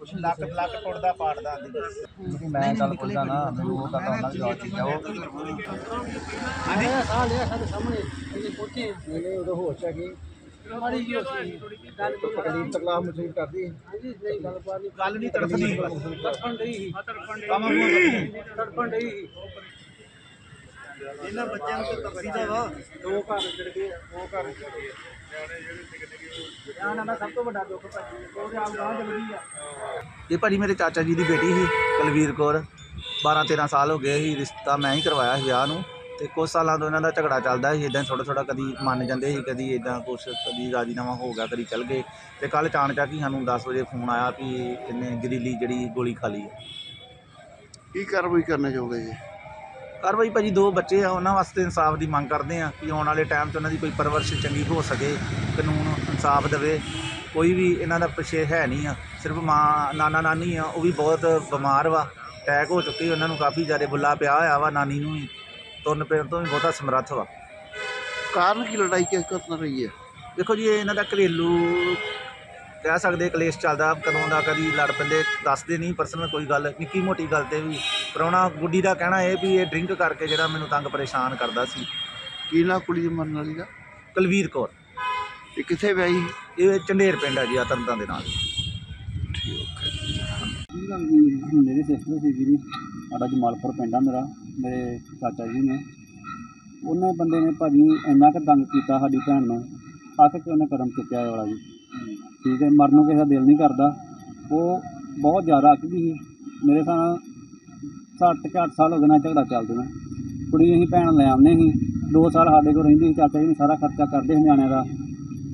ਲੱਕ ਲੱਕ ਟੁੱਟਦਾ ਪਾੜਦਾ ਆਂਦੀ ਜਿਹੜੀ ਮੈਂ ਗੱਲ ਪੁੱਛਦਾ ਨਾ ਮੈਨੂੰ ਉਹ ਤਾਂ ਉਹਨਾਂ ਦੀ ਜਵਾਬ ਚਾਹੀਦਾ ਉਹ ਸਾਹ ਲਿਆ ਸਾਡੇ ਸਾਹਮਣੇ ਇਹਨੇ ਪਹੁੰਚੇ ਇਹਨੇ ਉਦੋਂ ਹੋਸ਼ ਹੈਗੀ। ਮਾੜੀ ਜੀ ਗੱਲ ਤਕਲੀਫ ਤਕਲਾਫ ਮਹਿਸੂਸ ਕਰਦੀ। ਹੈ ਹਾਂਜੀ ਨਹੀਂ ਗੱਲ ਨਹੀਂ। ਗੱਲ ਨਹੀਂ ਤੜਫਦੀ ਸੀ। ਕੰਮ ਹੁਣ ਤੜਪਣ ਡਈ ਸੀ। ਇਹਨਾਂ ਬੱਚਿਆਂ ਨੂੰ ਤਾਂ ਤਪਸੀਦਾ ਵਾ। ਦੋ ਘਰ ਉੱਜੜ ਗਏ ਦੋ ਘਰ ਉੱਜੜ ਗਏ ਇਹਨਾਂ ਦਾ ਸਭ ਤੋਂ ਵੱਡਾ ਦੁੱਖ ਭਾਜੀ ਉਹਦੇ ਆਪ ਗਾਂ ਜਲਦੀ ਆ। ਇਹ ਭਾਜੀ ਮੇਰੇ ਚਾਚਾ ਜੀ ਦੀ ਬੇਟੀ ਸੀ ਕੁਲਵੀਰ ਕੌਰ। 12 13 ਸਾਲ ਹੋ ਗਏ ਸੀ ਰਿਸ਼ਤਾ ਮੈਂ ਹੀ ਕਰਵਾਇਆ ਸੀ ਵਿਆਹ ਨੂੰ। ਤੇ ਕੁਝ ਸਾਲਾਂ ਤੋਂ ਇਹਨਾਂ ਦਾ ਝਗੜਾ ਚੱਲਦਾ ਸੀ ਇਦਾਂ ਥੋੜਾ ਥੋੜਾ ਕਦੀ ਮੰਨ ਜਾਂਦੇ ਸੀ ਕਦੀ ਇਦਾਂ ਕੁਛ ਕਦੀ ਰਾਜੀਨਾਮਾ ਹੋ ਗਿਆ ਕਦੀ ਚੱਲ ਗਏ। ਤੇ ਕੱਲ ਚਾਣਚੱਕ ਹੀ ਸਾਨੂੰ 10 ਵਜੇ ਫੋਨ ਆਇਆ ਵੀ ਇਹਨੇ ਗਰੀਲੀ ਜਿਹੜੀ ਗੋਲੀ ਖਾ ਲਈ ਹੈ ਕੀ ਕਾਰਵਾਈ ਕਰਨਾ ਚਾਹੁੰਦੇ ਜੀ? ਕਾਰਵਾਈ ਭਾਜੀ ਦੋ ਬੱਚੇ ਆ ਉਹਨਾਂ ਵਾਸਤੇ ਇਨਸਾਫ ਦੀ ਮੰਗ ਕਰਦੇ ਆ ਕਿ ਆਉਣ ਵਾਲੇ ਟਾਈਮ 'ਚ ਉਹਨਾਂ ਦੀ ਕੋਈ ਪਰਵਰਿਸ਼ ਚੰਗੀ ਹੋ ਸਕੇ ਕਾਨੂੰਨ ਇਨਸਾਫ ਦੇਵੇ। ਕੋਈ ਵੀ ਇਹਨਾਂ ਦਾ ਪਿੱਛੇ ਹੈ ਨਹੀਂ ਆ ਸਿਰਫ ਮਾਂ ਨਾਨਾ ਨਾਨੀ ਆ ਉਹ ਵੀ ਬਹੁਤ ਬਿਮਾਰ ਵਾ ਅਟੈਕ ਹੋ ਚੁੱਕੀ ਉਹਨਾਂ ਨੂੰ ਕਾਫੀ ਜ਼ਿਆਦਾ ਬੁੱਲਾ ਪਿਆ ਹੋਇਆ ਵਾ ਨਾਨੀ ਨੂੰ ਵੀ ਤੁਰਨ ਫਿਰਨ ਤੋਂ ਵੀ ਬਹੁਤਾ ਸਮਰੱਥ ਵਾ। ਕਾਰਨ ਕੀ ਲੜਾਈ ਕਿਸ ਕਰਨ ਰਹੀ ਹੈ? ਦੇਖੋ ਜੀ ਇਹ ਇਹਨਾਂ ਦਾ ਘਰੇਲੂ ਕਹਿ ਸਕਦੇ ਕਲੇਸ਼ ਚੱਲਦਾ ਕਦੋਂ ਦਾ ਕਦੀ ਲੜ ਪੈਂਦੇ ਦੱਸਦੇ ਨਹੀਂ ਪਰਸਨਲ ਕੋਈ ਗੱਲ ਨਿੱਕੀ ਮੋਟੀ ਗੱਲ ਤੇ ਵੀ। ਪ੍ਰਾਹੁਣਾ ਗੁੱਡੀ ਦਾ ਕਹਿਣਾ ਇਹ ਵੀ ਇਹ ਡਰਿੰਕ ਕਰਕੇ ਜਿਹੜਾ ਮੈਨੂੰ ਤੰਗ ਪਰੇਸ਼ਾਨ ਕਰਦਾ ਸੀ। ਕੀ ਨਾ ਕੁੜੀ ਦੇ ਮਰਨ ਵਾਲੀ ਦਾ? ਕੁਲਵੀਰ ਕੌਰ। ਇਹ ਕਿੱਥੇ ਵਿਆਹੀ ਇਹ ਚੰਡੇਰ ਪਿੰਡ ਹੈ ਜੀ ਆ ਤਰਨਤਾਰਨ ਦੇ ਨਾਲ। ਮੇਰੀ ਸਿਸਟਰ ਸੀ ਜੀ ਸਾਡਾ ਜਮਾਲਪੁਰ ਪਿੰਡ ਆ ਮੇਰਾ ਮੇਰੇ ਚਾਚਾ ਜੀ ਨੇ। ਉਹਨੇ ਬੰਦੇ ਨੇ ਭਾਜੀ ਇੰਨਾ ਕੁ ਤੰਗ ਕੀਤਾ ਸਾਡੀ ਭੈਣ ਨੂੰ ਅੱਕ ਕੇ ਉਹਨੇ ਕਦਮ ਚੁੱਕਿਆ ਵਾਲਾ ਜੀ? ਠੀਕ ਹੈ ਮਰਨ ਨੂੰ ਕਿਸੇ ਦਾ ਦਿਲ ਨਹੀਂ ਕਰਦਾ। ਉਹ ਬਹੁਤ ਜ਼ਿਆਦਾ ਅੱਕ ਗਈ ਸੀ ਮੇਰੇ ਸਾਹ ਸੱਤ ਕੁ ਅੱਠ ਸਾਲ ਹੋ ਗਏ ਨਾ ਝਗੜਾ ਚੱਲਦੇ ਨੇ ਕੁੜੀ ਅਸੀਂ ਭੈਣ ਲੈ ਆਉਂਦੇ ਸੀ ਦੋ ਸਾਲ ਸਾਡੇ ਕੋਲ ਰਹਿੰਦੀ ਸੀ ਚਾਚਾ ਜੀ ਨੇ ਸਾਰਾ ਖਰਚਾ ਕਰਦੇ ਸੀ ਨਿਆਣਿਆਂ ਦਾ।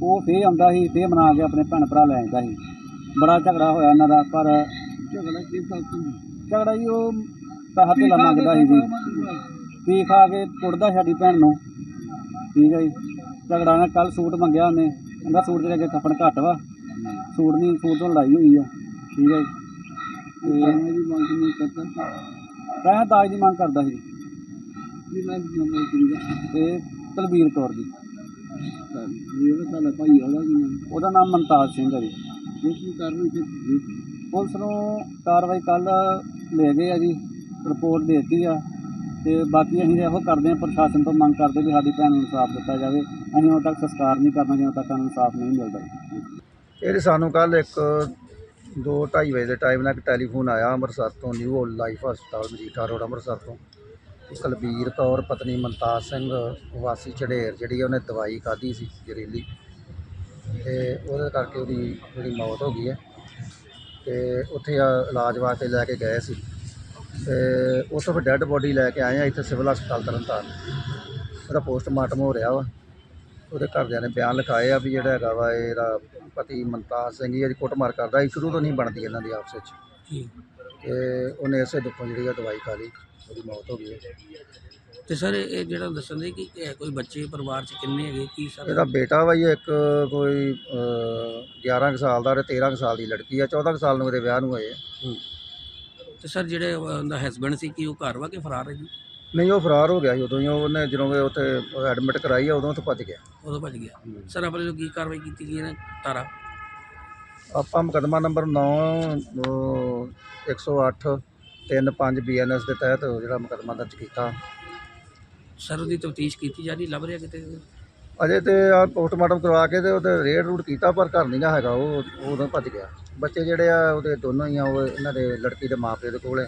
ਉਹ ਫੇਰ ਆਉਂਦਾ ਸੀ ਫੇਰ ਬਣਾ ਕੇ ਆਪਣੇ ਭੈਣ ਭਰਾ ਲੈ ਆਉਂਦਾ ਸੀ। ਬੜਾ ਝਗੜਾ ਹੋਇਆ ਇਹਨਾਂ ਦਾ ਪਰ ਝਗੜਾ ਕੀ ਝਗੜਾ ਜੀ ਉਹ ਪੈਸਾ ਧੇਲਾ ਮੰਗਦਾ ਸੀ ਜੀ। ਪੀ ਖਾ ਕੇ ਕੁੱਟਦਾ ਸਾਡੀ ਭੈਣ ਨੂੰ। ਠੀਕ ਹੈ ਜੀ। ਝਗੜਾ ਨਾਲ ਕੱਲ ਸੂਟ ਮੰਗਿਆ ਉਹਨੇ। ਕਹਿੰਦਾ ਸੂਟ ਦੇ ਅੱਗੇ ਕੱਪਣ ਘੱਟ ਵਾ। ਸੂਟ ਨਹੀਂ ਸੂਟ ਤੋਂ ਲੜਾਈ ਹੋਈ ਆ। ਠੀਕ ਹੈ ਤੇ ਦੀ ਮੰਗ ਨਹੀਂ ਕਰਦਾ ਮੈਂ ਦਾਜ ਦੀ ਮੰਗ ਕਰਦਾ ਸੀ। ਜੀ ਮੈਂ ਮੰਗ ਤੇ ਤਲਵੀਰ ਕੌਰ ਦੀ। ਜਿਹੜਾ ਤੁਹਾਡਾ ਭਾਈ ਉਹਦਾ ਕੀ ਨਾਮ? ਉਹਦਾ ਨਾਮ ਮਨਤਾਜ ਸਿੰਘ ਹੈ ਜੀ। ਕੀ ਕਾਰਵਾਈ ਕੀਤੀ ਪੁਲਿਸ ਨੂੰ ਕਾਰਵਾਈ ਕੱਲ ਲੈ ਗਏ ਆ ਜੀ। ਰਿਪੋਰਟ ਦੇ ਦਿੱਤੀ ਆ। ਤੇ ਬਾਕੀ ਅਸੀਂ ਇਹੋ ਕਰਦੇ ਹਾਂ ਪ੍ਰਸ਼ਾਸਨ ਤੋਂ ਮੰਗ ਕਰਦੇ ਵੀ ਸਾਡੀ ਭੈਣ ਨੂੰ ਇਨਸਾਫ ਦਿੱਤਾ ਜਾਵੇ। ਅਸੀਂ ਉਦੋਂ ਤੱਕ ਸੰਸਕਾਰ ਨਹੀਂ ਕਰਨਾ ਜਦੋਂ ਤੱਕ ਸਾਨੂੰ ਇਨਸਾਫ ਨਹੀਂ ਮਿਲਦਾ ਜੀ ਸਾਨੂੰ ਕੱਲ ਇੱਕ ਦੋ ਢਾਈ ਵਜੇ ਦੇ ਟਾਈਮ ਨਾਲ ਇੱਕ ਟੈਲੀਫੋਨ ਆਇਆ ਅੰਮ੍ਰਿਤਸਰ ਤੋਂ ਨਿਊ ਲਾਈਫ ਹਸਪਤਾਲ ਮਜੀਠਾ ਰੋਡ ਅੰਮ੍ਰਿਤਸਰ ਤੋਂ। ਕੁਲਬੀਰ ਕੌਰ, ਪਤਨੀ ਮਨਤਾਜ ਸਿੰਘ, ਵਾਸੀ ਚੜੇਰ ਜਿਹੜੀ ਉਹਨੇ ਦਵਾਈ ਖਾਧੀ ਸੀ ਜ਼ਹਿਰੀਲੀ। ਤੇ ਉਹਦੇ ਕਰਕੇ ਉਹਦੀ ਜਿਹੜੀ ਮੌਤ ਹੋ ਗਈ ਹੈ। ਤੇ ਉੱਥੇ ਇਲਾਜ ਵਾਸਤੇ ਲੈ ਕੇ ਗਏ ਸੀ। ਤੇ ਉੱਥੋਂ ਫਿਰ ਡੈੱਡ ਬੋਡੀ ਲੈ ਕੇ ਆਏ ਆ ਇੱਥੇ ਸਿਵਲ ਹਸਪਤਾਲ ਤਰਨਤਾਰਨ। ਉਹਦਾ ਪੋਸਟਮਾਰਟਮ ਹੋ ਰਿਹਾ ਵਾ। ਉਹਦੇ ਘਰਦਿਆਂ ਨੇ ਬਿਆਨ ਲਿਖਾਏ ਆ ਵੀ ਜਿਹੜਾ ਹੈਗਾ ਵਾ ਇਹਦਾ ਪਤੀ ਮਨਤਾਜ ਸਿੰਘ ਜੀ ਇਹਦੀ ਕੁੱਟਮਾਰ ਕਰਦਾ ਸੀ। ਸ਼ੁਰੂ ਤੋਂ ਨਹੀਂ ਬਣਦੀ ਇਹਨਾਂ ਦੀ ਆਪਸ ਵਿੱਚ। ਤੇ ਉਹਨੇ ਇਸੇ ਦੁੱਖੋਂ ਜਿਹੜੀ ਆ ਦਵਾਈ ਖਾ ਲਈ ਉਹਦੀ ਮੌਤ ਹੋ ਗਈ ਹੈ। ਤੇ ਸਰ ਇਹ ਜਿਹੜਾ ਦੱਸਣ ਦੇ ਕਿ ਇਹ ਕੋਈ ਬੱਚੇ ਪਰਿਵਾਰ ਚ ਕਿੰਨੇ ਹੈਗੇ ਕੀ ਸਰ? ਇਹਦਾ ਬੇਟਾ ਵਾ ਜੀ ਇੱਕ ਕੋਈ ਅਹ, 11 ਕੁ ਸਾਲ ਦਾ ਤੇ 13 ਕੁ ਸਾਲ ਦੀ ਲੜਕੀ ਆ 14 ਕੁ ਸਾਲ ਨੂੰ ਇਹਦੇ ਵਿਆਹ ਨੂੰ ਹੋਏ ਆ। ਤੇ ਸਰ ਜਿਹੜੇ ਉਹਦਾ ਹਸਬੰਡ ਸੀ ਕਿ ਉਹ ਘਰ ਵਾ ਕਿ ਫਰਾਰ ਹੈ ਜੀ? ਨਹੀਂ ਉਹ ਫਰਾਰ ਹੋ ਗਿਆ ਸੀ ਉਦੋਂ ਹੀ ਉਹਨੇ ਜਦੋਂ ਉਹ ਉੱਥੇ ਐਡਮਿਟ ਕਰਾਈ ਆ ਉਦੋਂ ਤੋਂ ਭੱਜ ਗਿਆ। ਉਦੋਂ ਭੱਜ ਗਿਆ। ਸਰ ਆਪਣੇ ਜੋ ਕੀ ਕਾਰਵਾਈ ਕੀਤੀ ਗਈ ਹੈ ਤਾਰਾ? ਆਪਾਂ ਮੁਕੱਦਮਾ ਨੰਬਰ 9 108 35 ਬੀਐਨਐਸ ਦੇ ਤਹਿਤ ਜਿਹੜਾ ਮੁਕੱਦਮਾ ਦਰਜ ਕੀਤਾ। ਸਰ ਉਹਦੀ ਤਫਤੀਸ਼ ਕੀਤੀ ਜਾ ਰਹੀ ਲੱਭ ਰਿਹਾ ਕਿਤੇ? ਅਜੇ ਤੇ ਆ ਪੋਸਟਮਾਰਟਮ ਕਰਵਾ ਕੇ ਤੇ ਉਹਦੇ ਰੇਡ ਰੂਟ ਕੀਤਾ ਪਰ ਘਰ ਨਹੀਂ ਗਾ ਹੈਗਾ ਉਹ ਉਹ ਉਦੋਂ ਭੱਜ ਗਿਆ। ਬੱਚੇ ਜਿਹੜੇ ਆ ਉਹਦੇ ਦੋਨੋਂ ਹੀ ਆ ਉਹ ਇਹਨਾਂ ਦੇ ਲੜਕੀ ਦੇ ਮਾਪੇ ਦੇ ਕੋਲ